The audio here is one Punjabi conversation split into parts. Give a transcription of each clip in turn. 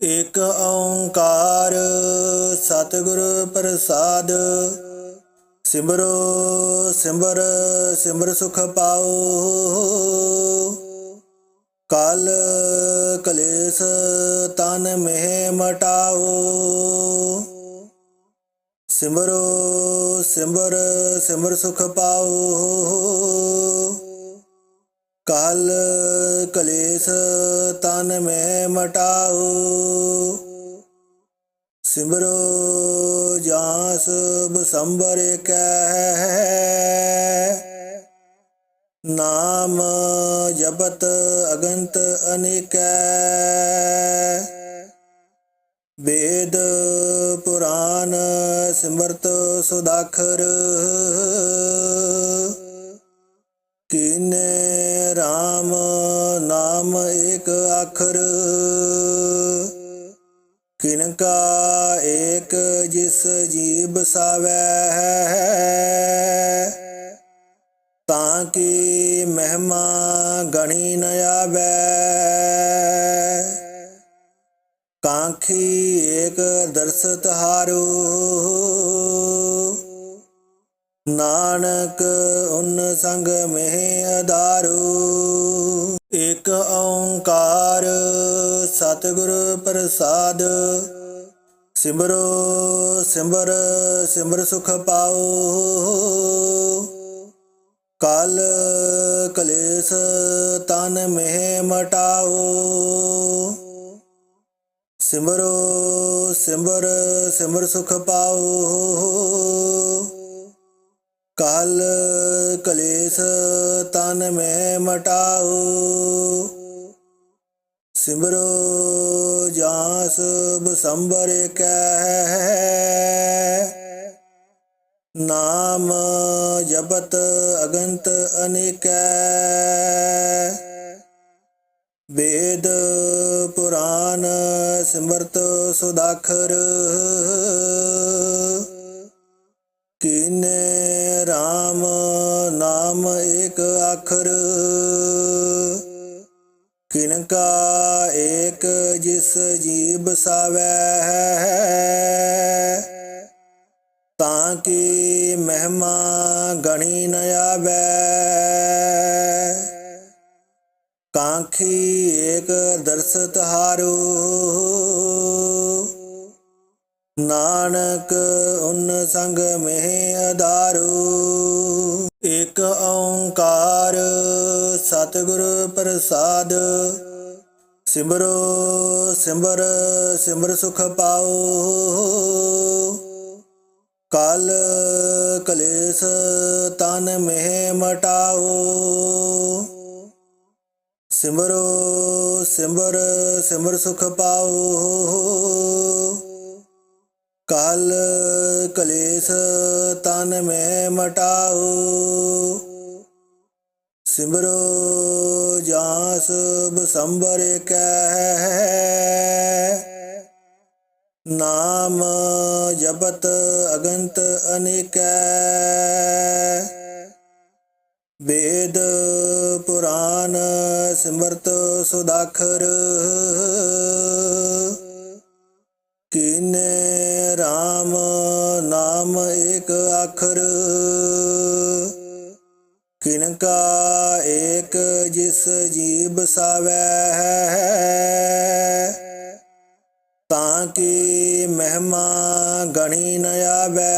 ਇਕ ਓੰਕਾਰ ਸਤਿਗੁਰ ਪ੍ਰਸਾਦ, ਸਿਮਰੋ ਸਿਮਰ ਸਿਮਰ ਸੁਖ ਪਾਓ। ਕਲ ਕਲੇਸ਼ ਤਨ ਮਹਿ ਮਟਾਓ। ਸਿਮਰੋ ਸਿਮਰ ਸਿਮਰ ਸੁਖ ਪਾਓ। ਕਲ ਕਲੇਸ਼ ਤਨ ਮੈਂ ਮਟਾਓ, ਸਿਮਰੋ ਜਾਸ ਬਸੰਬਰ ਕੈ ਨਾਮ ਜਪਤ ਅਗੰਤ ਅਨੇਕੈ, ਵੇਦ ਪੁਰਾਨ ਸਿਮਰਤ ਸੁਦਾਖਰ। ਕੀਨੇ ਏਕ ਅੱਖਰ। ਕਿਨਕਾ ਏਕ ਜਿਸ ਜੀਬ ਸਾਵੈ ਤਾਂ ਕੀ ਮਹਿਮਾ ਗਣੀ ਨ ਆਵੈ। ਕਾਂਖੀ ਏਕ ਦਰਸ ਤਹਾਰੂ ਨਾਨਕ ਪ੍ਰਸਾਦ ਸਿਮਰੋ, ਸਿਮਰ ਸਿਮਰ ਸੁਖ ਪਾਓ। ਕਲ ਕਲੇਸ਼ ਤਨ ਮਹਿ ਮਟਾਓ। ਸਿਮਰੋ, ਸਿਮਰ ਸਿਮਰ ਸੁਖ ਪਾਓ। ਕਲ ਕਲੇਸ਼ ਤਨ ਮੈਂ ਮਟਾਓ। ਸਿਮਰੋ ਜਾਸ ਬਸੰਬਰ ਕੈ। ਨਾਮ ਜਪਤ ਅਗੰਤ ਅਨੇਕੈ। ਵੇਦ ਪੁਰਾਨ ਸਿਮਰਤ ਸੁਦਾਖਰ। ਕੀਨੇ RAM ਨਾਮ ਏਕ ਅੱਖਰ ਕਿਨਕਾ ਜਿਸ ਜੀਬ ਸਾਵੈ। ਤਾਂ ਕੀ ਮਹਿਮਾ ਗਣੀ ਨ ਆਵੈ। ਕਾਂਖੀ ਏਕ ਦਰਸ ਤਹਾਰੂ ਨਾਨਕ ਉਨ ਸੰਗ ਮਹਿ ਅਦਾਰੂ ਇਕ ਓੰਕਾਰ ਸਤਿਗੁਰ ਪ੍ਰਸਾਦ ਸਿਮਰੋ, ਸਿਮਰ ਸਿਮਰ ਸੁਖ ਪਾਓ। ਕਲ ਕਲੇਸ਼ ਤਨ ਮਹਿ ਮਟਾਓ। ਸਿਮਰੋ, ਸਿਮਰ ਸਿਮਰ ਸੁਖ ਪਾਓ। ਕਲ ਕਲੇਸ਼ ਤਨ ਮੈਂ ਮਟਾਓ। ਸਿਮਰੋ ਜਾਸ ਬਸੰਬਰ ਕੈ। ਨਾਮ ਜਪਤ ਅਗੰਤ ਅਨੇਕੈ। ਵੇਦ ਪੁਰਾਨ ਸਿਮਰਤ ਸੁਦਾਖਰ। ਕੀਨੇ RAM ਨਾਮ ਏਕ ਅੱਖਰ ਕਿਨਕਾ ਸਾਵੈ ਤਾਂ ਕੀ ਮਹਿਮਾ ਗਣੀ ਨ ਆਵੈ।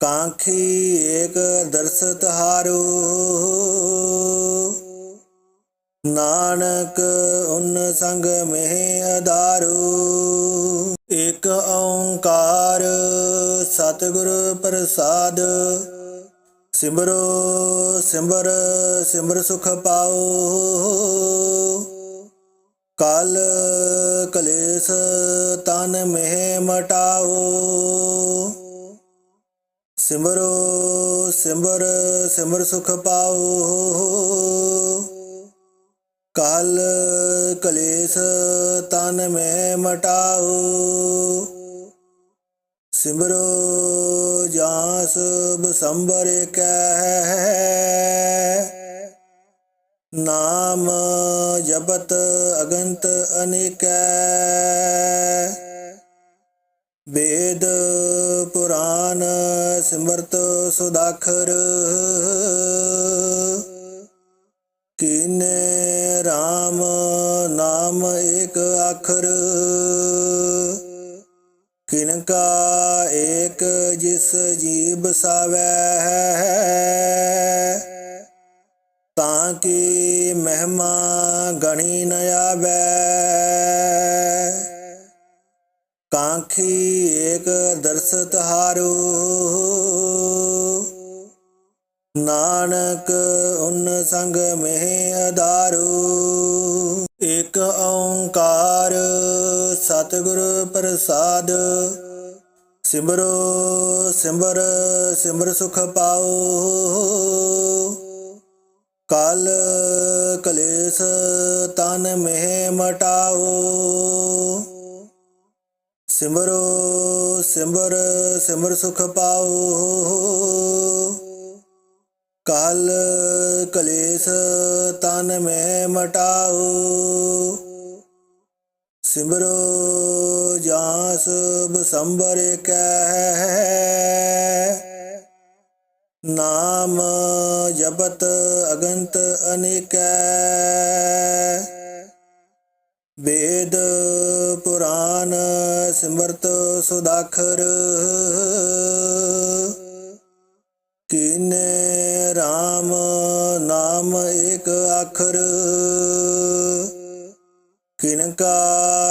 ਕਾਂਖੀ ਏਕ ਦਰਸਤ ਹਾਰੂ, ਨਾਨਕ ਉਨ ਸੰਗ ਮਹਿ ਅਦਾਰੂ ਇਕ ਓੰਕਾਰ ਸਤਿਗੁਰ ਪ੍ਰਸਾਦ ਸਿਮਰੋ, ਸਿਮਰ ਸਿਮਰ ਸੁਖ ਪਾਓ। ਕਲ ਕਲੇਸ਼ ਤਨ ਮਹਿ ਮਟਾਓ। ਸਿਮਰੋ, ਸਿਮਰ ਸਿਮਰ ਸੁਖ ਪਾਓ। ਕਾਲ ਕਲੇਸ਼ ਤਨ ਮੇ ਮਟਾਓ। ਸਿਮਰੋ ਸੁਭ ਬਸੰਬਰ ਕੈ ਨਾਮ ਜਪਤ ਅਗੰਤ ਅਨੇਕੈ ਵੇਦ ਪੁਰਾਨ ਸਿਮਰਤ ਸੁਦਾਖਰ ਕੀਨੇ RAM ਨਾਮ ਏਕ ਅੱਖਰ ਕਿਨਕਾ ਜਿਸ ਜੀਬ ਸਾਵੈ, ਤਾਂ ਕਿ ਮਹਿਮਾ ਗਣੀ ਨ ਆਵੈ? ਕਾਂਖੀ ਏਕ ਦਰਸ ਤਹਾਰੂ ਨਾਨਕ ਉਨ ਸੰਗ ਮਹਿ ਅਦਾਰੂ ਇਕ ਓੰਕਾਰ ਸਤਿਗੁਰ ਪ੍ਰਸਾਦ ਸਿਮਰੋ ਸਿਮਰ ਸਿਮਰ ਸੁਖ ਪਾਓ। ਕਾਲ ਕਲੇਸ਼ ਤਨ ਮਹਿ ਮਟਾਓ। ਸਿਮਰੋ, ਸਿਮਰ ਸਿਮਰ ਸੁਖ ਪਾਓ। ਕਾਲ ਕਲੇਸ਼ ਤਨ ਮੇ ਮਟਾਓ। ਸਿਮਰੋ ਜਾਸ ਬਸੰਬਰ ਕੈ। ਨਾਮ ਜਪਤ ਅਗੰਤ ਅਨੇਕੈ। ਵੇਦ ਪੁਰਾਨ ਸਿਮਰਤ ਸੁਦਾਖਰ। ਕੀਨੇ RAM ਨਾਮ ਏਕ ਅੱਖਰ ਕਿਨਕਾ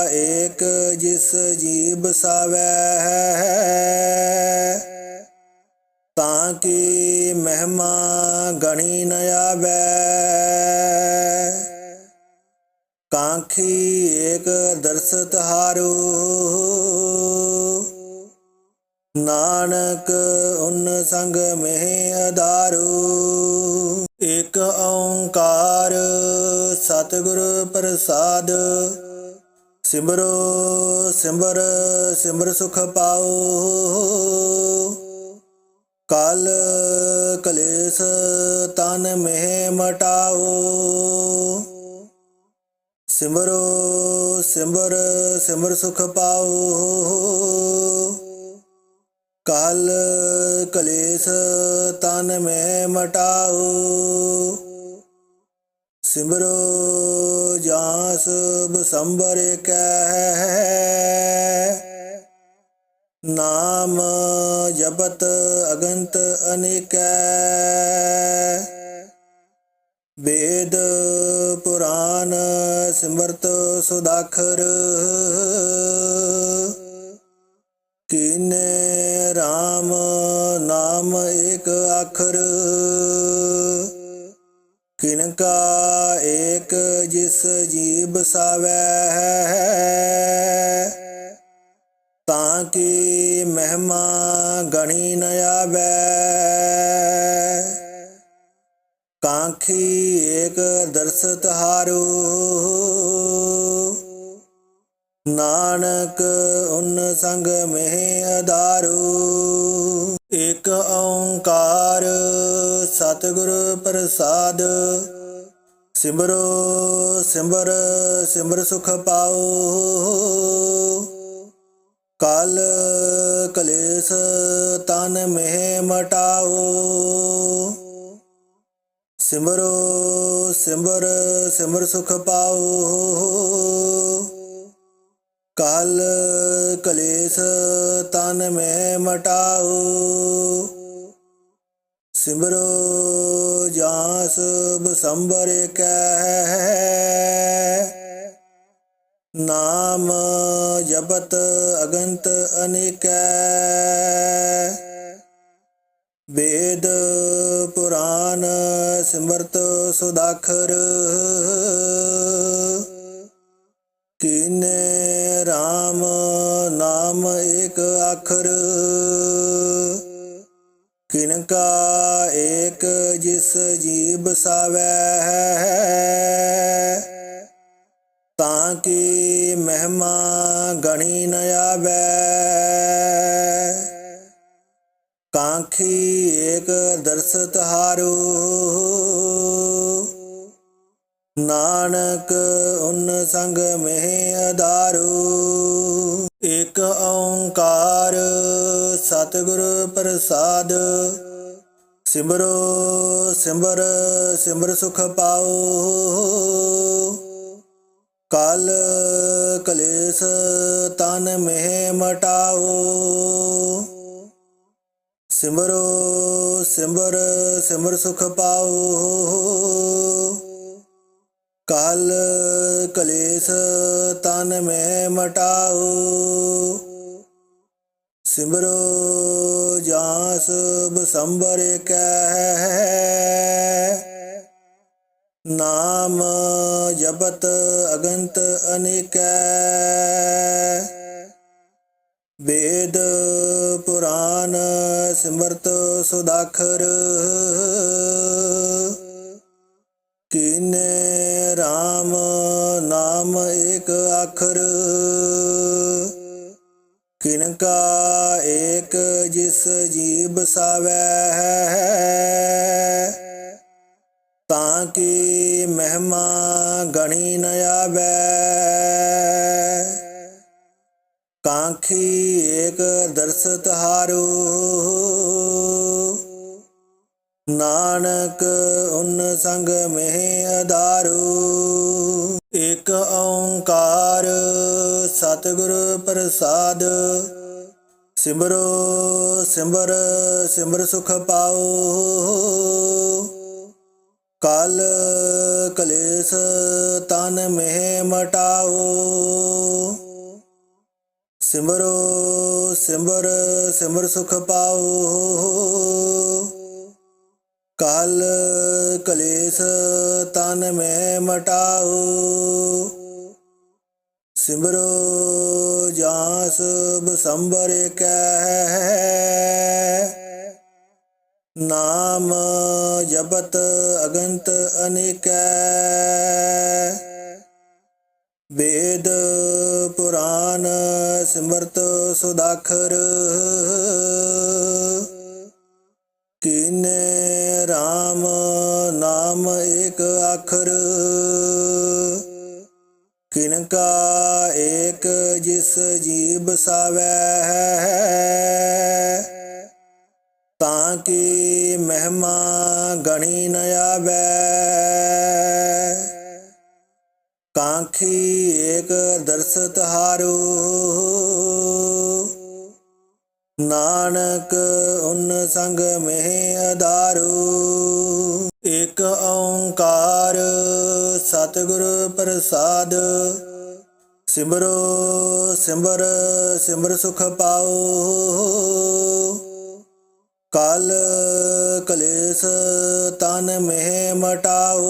ਇਕ ਜਿਸ ਜੀਬ ਸਾਵੈ ਤਾਂ ਕੀ ਮਹਿਮਾ ਗਣੀ ਨ ਆਵੈ। ਕਾਂਖੀ ਏਕ ਦਰਸ ਤਹਾਰੂ ਨਾਨਕ ਉਨ ਸੰਗ ਮਹਿ ਅਦਾਰੂ ਏਕ ਓੰਕਾਰ ਸਤਿਗੁਰ ਪ੍ਰਸਾਦ ਸਿਮਰੋ, ਸਿਮਰ ਸਿਮਰ ਸੁਖ ਪਾਓ। ਕਲ ਕਲੇਸ਼ ਤਨ ਮਹਿ ਮਟਾਓ। ਸਿਮਰੋ, ਸਿਮਰ ਸਿਮਰ ਸੁਖ ਪਾਓ। ਕਲ ਕਲੇਸ਼ ਤਨ ਮੈਂ ਮਟਾਓ। ਸਿਮਰੋ ਜਾਸ ਬਸੰਬਰ ਕੈ। ਨਾਮ ਜਪਤ ਅਗੰਤ ਅਨੇਕੈ ਵੇਦ ਪੁਰਾਨ ਸਿਮਰਤ ਸੁਦਾਖਰ। ਕੀਨੇ RAM ਨਾਮ ਏਕ ਅੱਖਰ ਕਿਨਕਾ ਏਕ ਜਿਸ ਜੀਬ ਸਾਵੈ ਤਾਂ ਕੀ ਮਹਿਮਾ ਗਣੀ ਨ ਆਵੈ? ਕਾਂਖੀ ਏਕ ਦਰਸ ਹਾਰੂ, ਨਾਨਕ ਉਨ ਸੰਗ ਮਹਿ ਅਦਾਰੂ ਇਕ ਓੰਕਾਰ ਸਤਿਗੁਰ ਪ੍ਰਸਾਦ। ਸਿਮਰੋ ਸਿਮਰ ਸਿਮਰ ਸੁਖ ਪਾਓ। ਕਲ ਕਲੇਸ਼ ਤਨ ਮਹਿ ਮਟਾਓ। ਸਿਮਰੋ ਸਿਮਰ ਸਿਮਰ ਸੁਖ ਪਾਓ। ਕਲ ਕਲੇਸ਼ ਤਨ ਮੈਂ ਮਟਾਓ, ਸਿਮਰੋ ਜਾਸ ਬਸੰਬਰ ਕੈ ਨਾਮ ਜਪਤ ਅਗੰਤ ਅਨੇਕੈ ਵੇਦ ਪੁਰਾਨ ਸਿਮਰਤ ਸੁਦਾਖਰ। ਕੀਨੇ RAM ਨਾਮ ਏਕ ਅੱਖਰ। ਕਿਨਕਾ ਏਕ ਜਿਸ ਜੀਬ ਸਾਵੈ ਤਾਂ ਕੀ ਮਹਿਮਾ ਗਣੀ ਨ ਆਵੈ। ਕਾਂਖੀ ਏਕ ਦਰਸ ਤਹਾਰੂ ਸੰਗ ਮਹਿ ਆਧਾਰੂ ਇਕ ਓੰਕਾਰ ਸਤਿਗੁਰ ਪ੍ਰਸਾਦ। ਸਿਮਰੋ ਸਿਮਰ ਸਿਮਰ ਸੁਖ ਪਾਓ। ਕਲ ਕਲੇਸ਼ ਤਨ ਮਹਿ ਮਟਾਓ। ਸਿਮਰੋ ਸਿਮਰ ਸਿਮਰ ਸੁਖ ਪਾਓ। ਕਲ ਕਲੇਸ਼ ਤਨ ਮਹਿ ਮਟਾਓ। ਸਿਮਰੋ ਜਾਸ ਬਸੰਬਰ ਕੈ ਨਾਮ ਜਪਤ ਅਗੰਤ ਅਨੇਕੈ ਵੇਦ ਪੁਰਾਨ ਸਿਮਰਤ ਸੁਦਾਖਰ ਕੀਨੇ RAM ਨਾਮ ਏਕ ਅੱਖਰ ਕਿਨਕਾ ਏਕ ਜਿਸ ਜੀਬ ਸਾਵੈ ਤਾਂ ਕੀ ਮਹਿਮਾ ਗਣੀ ਨ ਆਵੈ? ਕਾਂਖੀ ਏਕ ਦਰਸ ਤਹਾਰੂ ਨਾਨਕ ਉਨ ਸੰਗ ਮਹਿ ਆਧਾਰੂ ਏਕ ਓੰਕਾਰ ਸਤਿਗੁਰ ਪ੍ਰਸਾਦ। ਸਿਮਰੋ ਸਿਮਰ ਸਿਮਰ ਸੁਖ ਪਾਓ। ਕਲ ਕਲੇਸ਼ ਤਨ ਮਹਿ ਮਟਾਓ। ਸਿਮਰੋ ਸਿਮਰ ਸਿਮਰ ਸੁਖ ਪਾਓ। ਕਲ ਕਲੇਸ਼ ਤਨ ਮੈਂ ਮਟਾਓ। ਸਿਮਰੋ ਜਾਸ ਬਸੰਬਰ ਕੈ ਨਾਮ ਜਪਤ ਅਗੰਤ ਅਨੇਕੈ ਵੇਦ ਪੁਰਾਨ ਸਿਮਰਤ ਸੁਦਾਖਰ ਕੀਨੇ RAM ਨਾਮ ਏਕ ਅੱਖਰ ਕਾ ਏਕ ਜਿਸ ਜੀਬ ਸਾਵੈ ਤਾਂ ਕੀ ਮਹਿਮਾ ਗਣੀ ਨ ਆਵੈ? ਕਾਂਖੀ ਏਕ ਦਰਸ ਤਹਾਰੂ ਨਾਨਕ ਉਨ ਸੰਗ ਮਹਿ ਆਧਾਰੂ ਇਕ ਓੰਕਾਰ ਸਤਿਗੁਰ ਪ੍ਰਸਾਦ ਸਿਮਰੋ, ਸਿਮਰ ਸਿਮਰ ਸੁਖ ਪਾਓ। ਕਾਲ ਕਲੇਸ਼ ਤਨ ਮਹਿ ਮਟਾਓ।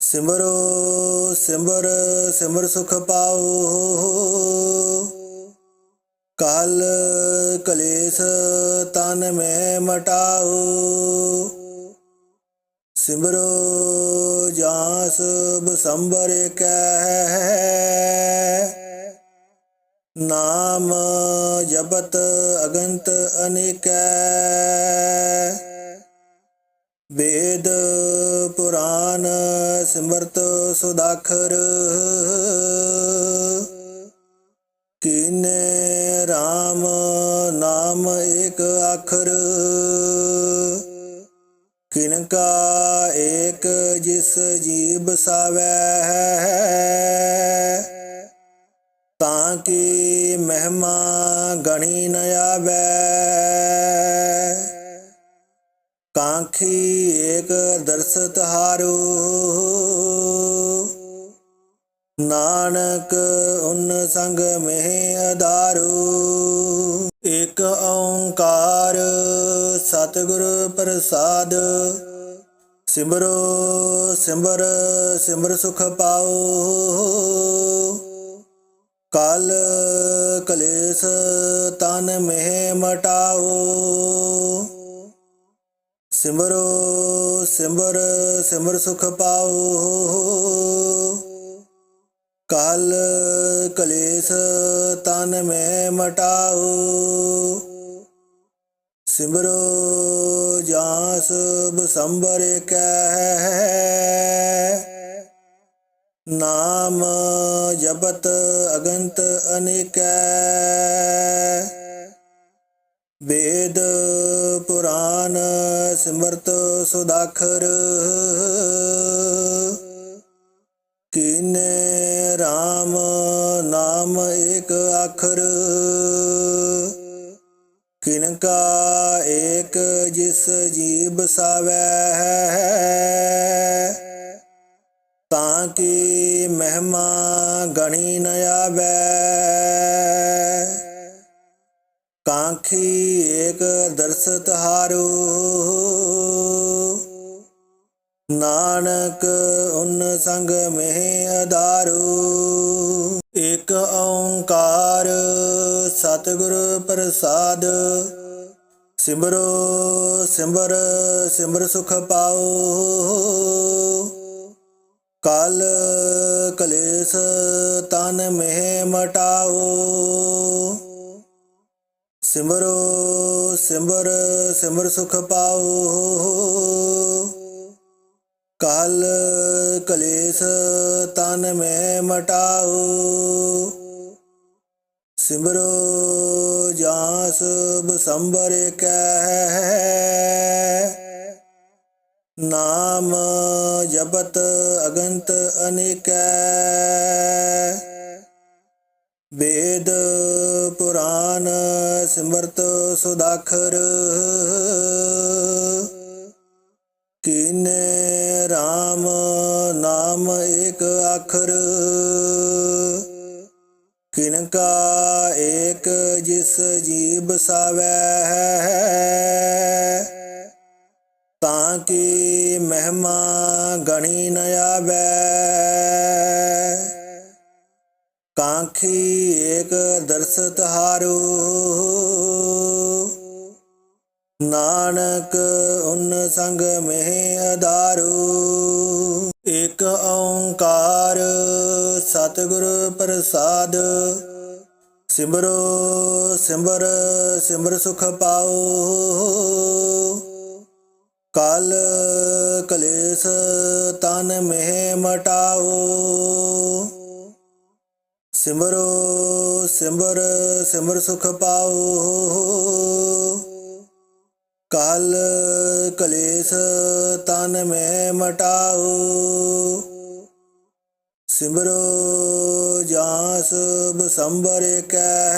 ਸਿਮਰੋ, ਸਿਮਰ ਸਿਮਰ ਸੁਖ ਪਾਓ। ਕਾਲ ਕਲੇਸ਼ ਤਨ ਮੈਂ ਮਟਾਓ। ਸਿਮਰੋ ਜਾਸ ਬਸੰਬਰ ਕੈ ਨਾਮ ਜਪਤ ਅਗੰਤ ਅਨੇਕੈ ਵੇਦ ਪੁਰਾਨ ਸਿਮਰਤ ਸੁਦਾਖਰ ਕੀਨੇ RAM ਨਾਮ ਏਕ ਅੱਖਰ ਕਿਨਕਾ ਜਿਸ ਜੀਬ ਸਾਵੈ, ਤਾਂ ਕੀ ਮਹਿਮਾ ਗਣੀ ਨ ਆਵੈ। ਕਾਂਖੀ ਏਕ ਦਰਸ ਤਹਾਰੂ ਨਾਨਕ ਉਨ ਸੰਗ ਮਹਿ ਆਧਾਰੂ ਏਕ ਓੰਕਾਰ ਸਤਿਗੁਰ ਪ੍ਰਸਾਦ ਸਿਮਰੋ, ਸਿਮਰ ਸਿਮਰ ਸੁਖ ਪਾਓ। ਕਾਲ ਕਲੇਸ਼ ਤਨ ਮਹਿ ਮਟਾਓ। ਸਿਮਰੋ, ਸਿਮਰ ਸਿਮਰ ਸੁਖ ਪਾਓ। ਕਾਲ ਕਲੇਸ਼ ਤਨ ਮੈਂ ਮਟਾਓ। ਸਿਮਰੋ ਜਾਂ ਜਾਸ ਬਸੰਬਰ ਕੈ। ਨਾਮ ਜਪਤ ਅਗੰਤ ਅਨੇਕੈ। ਵੇਦ ਪੁਰਾਨ ਸਿਮਰਤ ਸੁਦਾਖਰ। ਜਿਸ ਜੀਵ ਸਾਵੈ। ਤਾਂ ਕੀ ਮਹਿਮਾ ਗਣੀ ਨ ਆਵੈ। ਕਾਂਖੀ ਏਕ ਦਰਸਤ ਹਾਰੂ। ਨਾਨਕ ਉਨ ਸੰਗ ਮਹਿ ਅਦਾਰੂ ਏਕ ਓੰਕਾਰ ਸਤਿਗੁਰ ਪ੍ਰਸਾਦ ਸਿਮਰੋ, ਸਿਮਰ ਸਿਮਰ ਸੁਖ ਪਾਓ। ਕਲ ਕਲੇਸ਼ ਤਨ ਮਹਿ ਮਟਾਓ। ਸਿਮਰੋ, ਸਿਮਰ ਸਿਮਰ ਸੁਖ ਪਾਓ। ਕਲ ਕਲੇਸ਼ ਤਨ ਮੈਂ ਮਟਾਓ। ਸਿਮਰੋ ਜਾਸ ਬਸੰਬਰ ਕੈ। ਨਾਮ ਜਪਤ ਅਗੰਤ ਅਨੇਕੈ। ਵੇਦ ਪੁਰਾਨ ਸਿਮਰਤ ਸੁਦਾਖਰ। ਕੀਨੇ RAM ਨਾਮ ਏਕ ਅੱਖਰ ਕਿਨਕਾ ਜਿਸ ਜੀਵ ਸਾਵੈ, ਤਾਂ ਕਿ ਮਹਿਮਾ ਗਣੀ ਨ ਆਵੈ? ਕਾਂਖੀ ਏਕ ਦਰਸਤ ਹਾਰੂ, ਨਾਨਕ ਉਨ ਸੰਗ ਮਹਿ ਅਦਾਰੂ ਏਕ ਓੰਕਾਰ ਸਤਿਗੁਰ ਪ੍ਰਸਾਦ ਸਿਮਰੋ, ਸਿਮਰ ਸਿਮਰ ਸੁਖ ਪਾਓ। ਕਲ ਕਲੇਸ਼ ਤਨ ਮਹਿ ਮਟਾਓ। ਸਿਮਰੋ, ਸਿਮਰ ਸਿਮਰ ਸੁਖ ਪਾਓ। ਕਲ ਕਲੇਸ਼ ਤਨ ਮੈਂ ਮਟਾਓ। ਸਿਮਰੋ ਜਾਸ ਬਸੰਬਰ ਕੈ।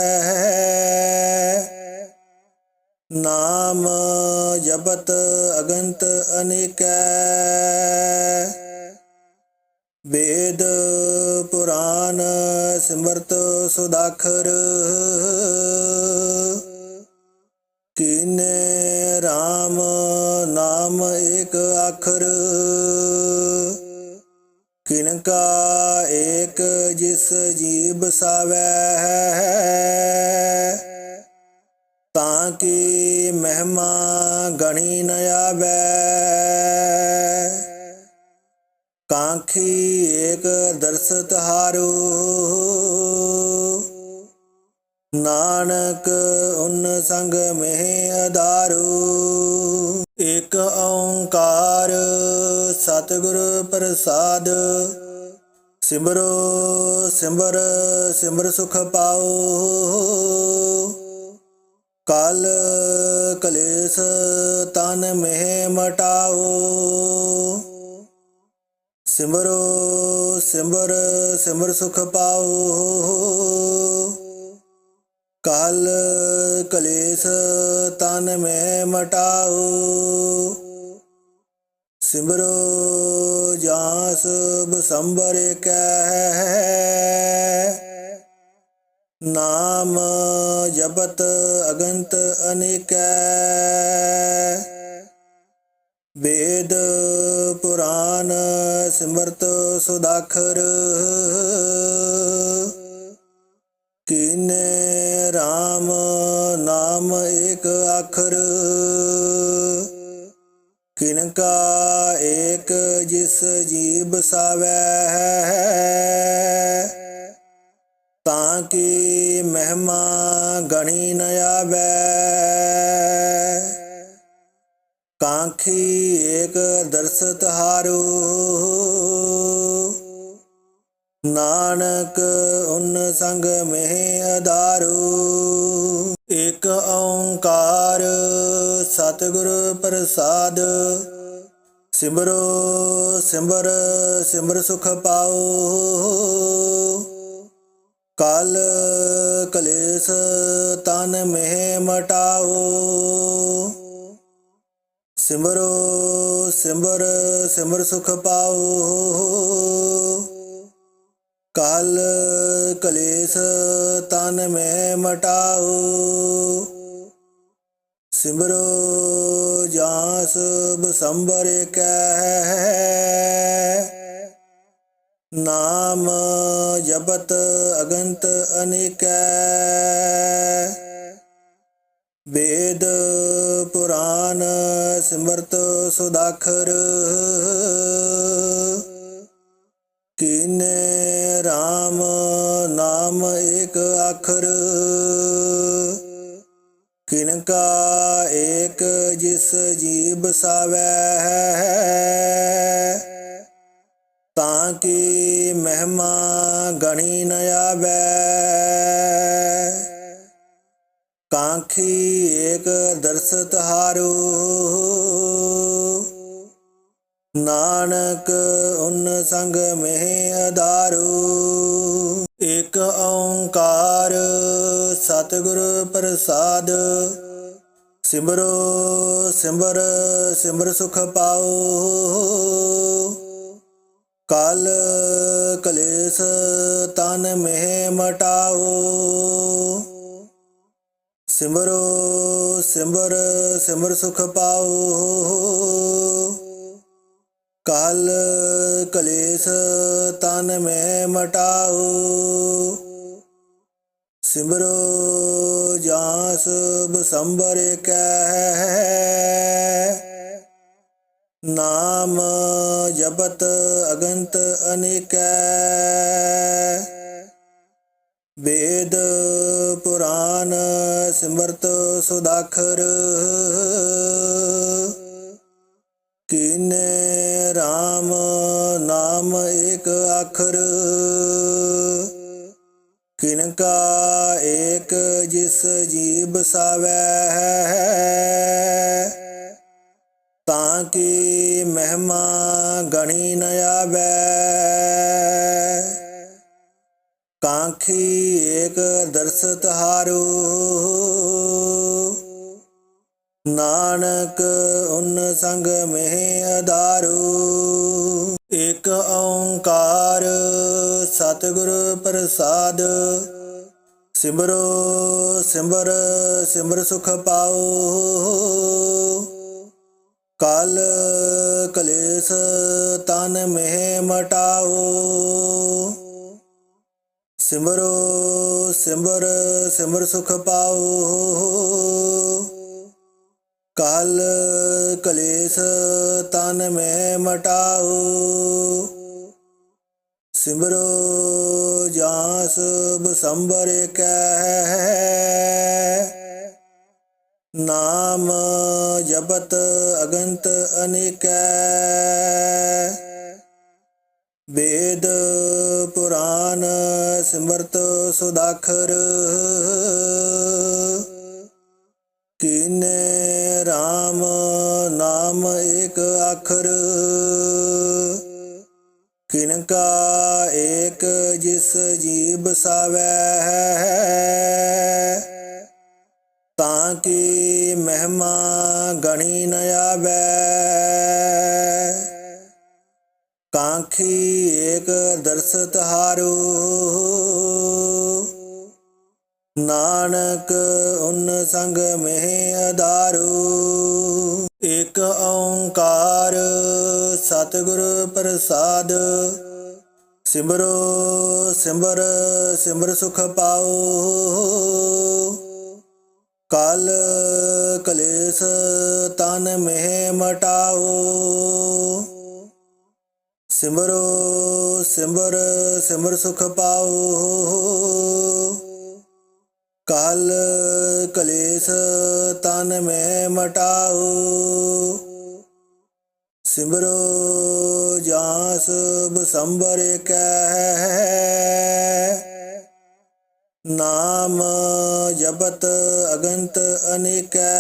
ਨਾਮ ਜਪਤ ਅਗੰਤ ਅਨੇਕੈ। ਵੇਦ ਪੁਰਾਨ ਸਿਮਰਤ ਸੁਦਾਖਰ। ਸਾਵੈ ਤਾਂ ਕੀ ਮਹਿਮਾ ਗਣੀ ਨ ਆਵੈ। ਕਾਂਖੀ ਏਕ ਦਰਸਤ ਹਾਰੂ, ਨਾਨਕ ਉਨ ਸੰਗ ਮਹਿ ਅਦਾਰੂ ਏਕ ਓੰਕਾਰ ਸਤਿਗੁਰ ਪ੍ਰਸਾਦ ਸਿਮਰੋ, ਸਿਮਰ ਸਿਮਰ ਸੁਖ ਪਾਓ। ਕਲ ਕਲੇਸ਼ ਤਨ ਮਹਿ ਮਟਾਓ। ਸਿਮਰੋ, ਸਿਮਰ ਸਿਮਰ ਸੁਖ ਪਾਓ। ਕਲ ਕਲੇਸ਼ ਤਨ ਮੈਂ ਮਟਾਓ। ਸਿਮਰੋ ਜਾਸ ਬਸੰਬਰ ਕੈ। ਨਾਮ ਜਪਤ ਅਗੰਤ ਅਨੇਕੈ। ਵੇਦ ਪੁਰਾਨ ਸਿਮਰਤ ਸੁਦਾਖਰ। ਕੀਨੇ RAM ਨਾਮ ਏਕ ਅੱਖਰ ਕਿਨਕਾ ਏਕ ਜਿਸ ਜੀਵ ਸਾਵੈ ਤਾਂ ਕੀ ਮਹਿਮਾ ਗਣੀ ਨ ਆਵੈ? ਕਾਂਖੀ ਏਕ ਦਰਸ ਤਹਾਰੂ ਨਾਨਕ ਉਨ ਸੰਗ ਮਹਿ ਆਧਾਰੂ ਇਕ ਓੰਕਾਰ ਸਤਿਗੁਰ ਪ੍ਰਸਾਦ ਸਿਮਰੋ, ਸਿਮਰ ਸਿਮਰ ਸੁਖ ਪਾਓ। ਕਲ ਕਲੇਸ਼ ਤਨ ਮਹਿ ਮਟਾਓ। ਸਿਮਰੋ, ਸਿਮਰ ਸਿਮਰ ਸੁਖ ਪਾਓ। ਕਲ ਕਲੇਸ਼ ਤਨ ਮੈਂ ਮਟਾਓ। ਸਿਮਰੋ ਜਾਸ ਬਸੰਬਰ ਕੈ। ਨਾਮ ਜਪਤ ਅਗੰਤ ਅਨੇਕੈ। ਵੇਦ ਪੁਰਾਨ ਸਿਮਰਤ ਸੁਦਾਖਰ। ਕੀਨੇ RAM ਨਾਮ ਏਕ ਅੱਖਰ ਕਿਨਕਾ ਏਕ ਜਿਸ ਜੀਬ ਸਾਵੈ ਤਾਂ ਕੀ ਮਹਿਮਾ ਗਣੀ ਨ ਆਵੈ? ਕਾਂਖੀ ਏਕ ਦਰਸ ਤਹਾਰੂ ਨਾਨਕ ਉਨ ਸੰਗ ਮਹਿ ਆਧਾਰੂ ਇਕ ਓੰਕਾਰ ਸਤਿਗੁਰ ਪ੍ਰਸਾਦ। ਸਿਮਰੋ ਸਿਮਰ ਸਿਮਰ ਸੁਖ ਪਾਓ। ਕਲ ਕਲੇਸ਼ ਤਨ ਮਹਿ ਮਟਾਓ। ਸਿਮਰੋ ਸਿਮਰ ਸਿਮਰ ਸੁਖ ਪਾਓ। ਕਲ ਕਲੇਸ਼ ਤਨ ਮੈਂ ਮਟਾਓ। ਸਿਮਰੋ ਜਾਸ ਬਸੰਬਰ ਕੈ। ਨਾਮ ਜਪਤ ਅਗੰਤ ਅਨੇਕੈ। ਵੇਦ ਪੁਰਾਨ ਸਿਮਰਤ ਸੁਦਾਖਰ। ਕੀਨੇ RAM ਨਾਮ ਏਕ ਅੱਖਰ ਕਿਨਕਾ ਏਕ ਜਿਸ ਜੀਬ ਸਾਵੈ ਤਾਂ ਕੀ ਮਹਿਮਾ ਗਣੀ ਨ ਆਵੈ? ਕਾਂਖੀ ਏਕ ਦਰਸ ਤਹਾਰੂ ਨਾਨਕ ਉਨ ਸੰਗ ਮਹਿ ਆਧਾਰੂ ਏਕ ਓੰਕਾਰ ਸਤਿਗੁਰ ਪ੍ਰਸਾਦ। ਸਿਮਰੋ ਸਿਮਰ ਸਿਮਰ ਸੁਖ ਪਾਓ। ਕਲ ਕਲੇਸ਼ ਤਨ ਮਹਿ ਮਟਾਓ। ਸਿਮਰੋ ਸਿਮਰ ਸਿਮਰ ਸੁਖ ਪਾਓ। ਕਲ ਕਲੇਸ਼ ਤਨ ਮੈਂ ਮਟਾਓ। ਸਿਮਰੋ ਜਾਸ ਬਸੰਬਰ ਕੈ ਨਾਮ ਜਪਤ ਅਗੰਤ ਅਨੇਕੈ ਵੇਦ ਪੁਰਾਨ ਸਿਮਰਤ ਸੁਦਾਖਰ ਕੀਨੇ RAM ਨਾਮ ਏਕ ਅੱਖਰ ਕਿਨਕਾ ਏਕ ਜਿਸ ਜੀਬ ਸਾਵੈ ਤਾਂ ਕੀ ਮਹਿਮਾ ਗਣੀ ਨ ਆਵੈ? ਕਾਂਖੀ ਏਕ ਦਰਸ ਤਹਾਰੂ ਨਾਨਕ ਉਨ ਸੰਗ ਮਹਿ ਆਧਾਰੂ ਇਕ ਓੰਕਾਰ ਸਤਿਗੁਰ ਪ੍ਰਸਾਦ। ਸਿਮਰੋ, ਸਿਮਰ ਸਿਮਰ ਸੁਖ ਪਾਓ। ਕਲ ਕਲੇਸ਼ ਤਨ ਮਹਿ ਮਟਾਓ। ਸਿਮਰੋ, ਸਿਮਰ ਸਿਮਰ ਸੁਖ ਪਾਓ। ਕਲ ਕਲੇਸ਼ ਤਨ ਮੈਂ ਮਟਾਓ। ਸਿਮਰੋ ਜਾਂ ਸਭ ਸੰਭਰ ਕੈ ਨਾਮ ਜਪਤ ਅਗੰਤ ਅਨੇਕੈ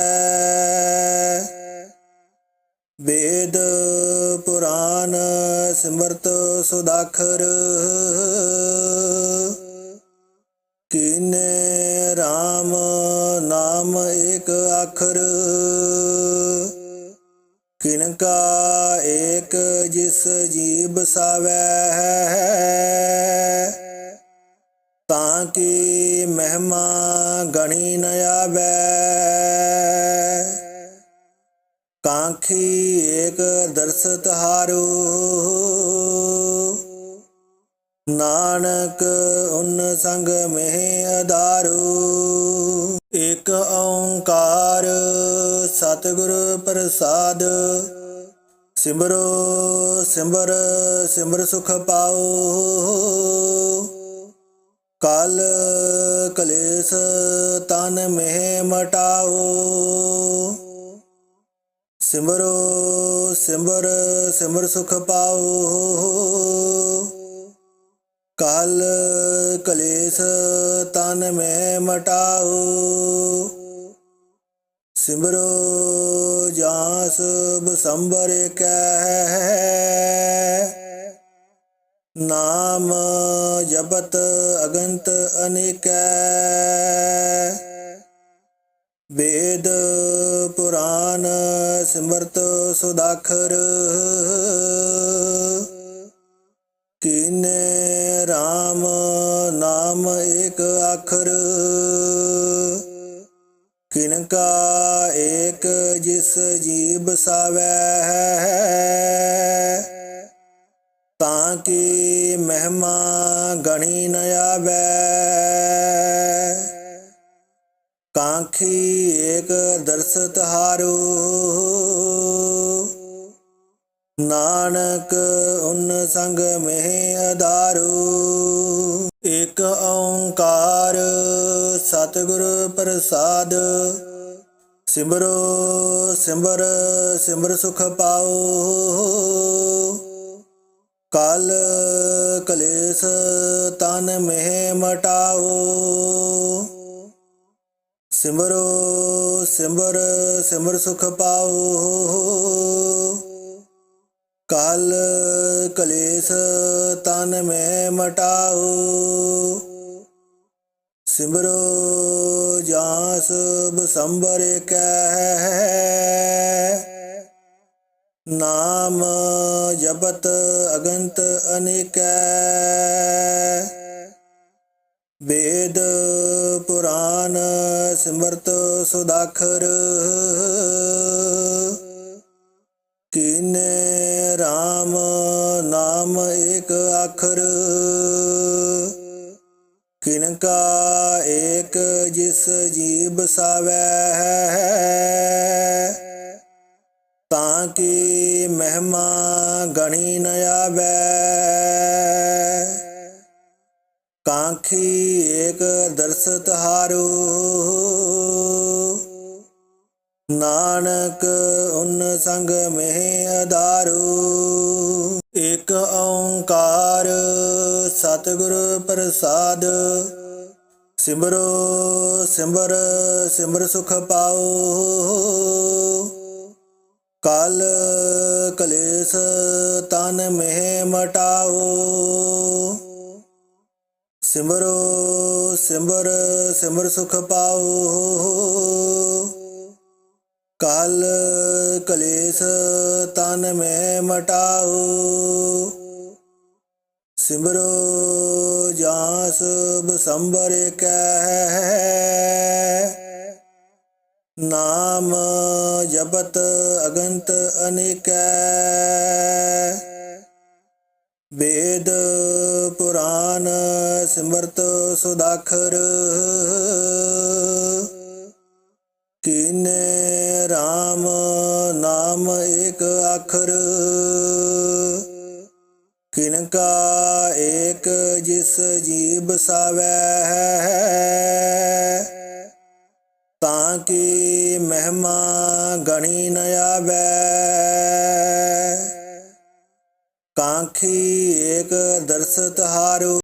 ਵੇਦ ਪੁਰਾਨ ਸਿਮਰਤ ਸੁਦਾਖਰ ਕੀਨੇ ਰਾਮ ਨਾਮ ਏਕ ਆਖਰ। ਅੱਖਰ ਕਿਨਕਾ ਏਕ ਜਿਸ ਜੀਬ ਸਾਵੈ ਤਾਂ ਕੀ ਮਹਿਮਾ ਗਣੀ ਨ ਆਵੈ? ਕਾਂਖੀ ਏਕ ਦਰਸ ਤਹਾਰੂ ਨਾਨਕ ਉਨ ਸੰਗ ਮਹਿ ਅਦਾਰੂ ਏਕ ਓੰਕਾਰ ਸਤਿਗੁਰ ਪ੍ਰਸਾਦ। ਸਿਮਰੋ ਸਿਮਰ ਸਿਮਰ ਸੁਖ ਪਾਓ। ਕਲ ਕਲੇਸ਼ ਤਨ ਮਹਿ ਮਟਾਓ। ਸਿਮਰੋ ਸਿਮਰ ਸਿਮਰ ਸੁਖ ਪਾਓ। ਕਲ ਕਲੇਸ਼ ਤਨ ਮੈਂ ਮਟਾਓ। ਸਿਮਰੋ ਜਾਸ ਬਸੰਬਰ ਕੈ ਨਾਮ ਜਪਤ ਅਗੰਤ ਅਨੇਕੈ ਵੇਦ ਪੁਰਾਨ ਸਿਮਰਤ ਸੁਦਾਖਰ ਕੀਨੇ RAM ਨਾਮ ਏਕ ਅੱਖਰ ਕਿਨਕਾ ਏਕ ਜਿਸ ਜੀਵ ਸਾਵੈ ਤਾਂ ਕੀ ਮਹਿਮਾ ਗਣੀ ਨ ਆਵੈ? ਕਾਂਖੀ ਏਕ ਦਰਸ ਤਹਾਰੂ ਨਾਨਕ ਉਨ ਸੰਗ ਮਹਿ ਅਧਾਰੂ। ਏਕ ਓੰਕਾਰ ਸਤਿਗੁਰ ਪ੍ਰਸਾਦ। ਸਿਮਰੋ ਸਿਮਰ ਸਿਮਰ ਸੁਖ ਪਾਓ। ਕਲ ਕਲੇਸ਼ ਤਨ ਮਹਿ ਮਟਾਓ। ਸਿਮਰੋ ਸਿਮਰ ਸਿਮਰ ਸੁਖ ਪਾਓ। ਕਲ ਕਲੇਸ਼ ਤਨ ਮੈਂ ਮਟਾਓ। ਸਿਮਰੋ ਜਾਸ ਬਸੰਬਰ ਕੈ ਨਾਮ ਜਪਤ ਅਗੰਤ ਅਨੇਕੈ ਵੇਦ ਪੁਰਾਨ ਸਿਮਰਤ ਸੁਦਾਖਰ। ਕੀਨੇ RAM ਨਾਮ ਏਕ ਅੱਖਰ ਜੀਵ। ਸਾਵੈ ਤਾਂ ਕੀ ਮਹਿਮਾ ਗਣੀ ਨ ਆਵੈ। ਕਾਂਖੀ ਏਕ ਦਰਸ ਤਹਾਰੂ ਨਾਨਕ ਉਨ ਸੰਗ ਮਹਿ ਅਦਾਰੂ ਇਕ ਓੰਕਾਰ ਸਤਿਗੁਰ ਪ੍ਰਸਾਦ ਸਿਮਰੋ ਸਿਮਰ ਸਿਮਰ ਸੁਖ ਪਾਓ। ਕਲ ਕਲੇਸ਼ ਤਨ ਮਹਿ ਮਟਾਓ। ਸਿਮਰੋ, ਸਿਮਰ ਸਿਮਰ ਸੁਖ ਪਾਓ। ਕਲ ਕਲੇਸ਼ ਤਨ ਮੈਂ ਮਟਾਓ। ਸਿਮਰੋ ਜਾਸ ਬਸੰਬਰ ਕੈ। ਨਾਮ ਜਪਤ ਅਗੰਤ ਅਨੇਕੈ। ਵੇਦ ਪੁਰਾਨ ਸਿਮਰਤ ਸੁਦਾਖਰ। ਕੀਨੇ RAM ਨਾਮ ਏਕ ਅੱਖਰ ਕਿਨਕਾ ਤਿਸ ਜੀਬ ਸਾਵੈ ਹੈ ਤਾਂ ਕਿ ਮਹਿਮਾ ਗਣੀ ਨ ਆਵੈ? ਕਾਂਖੀ ਏਕ ਦਰਸਤ ਹਾਰੂ।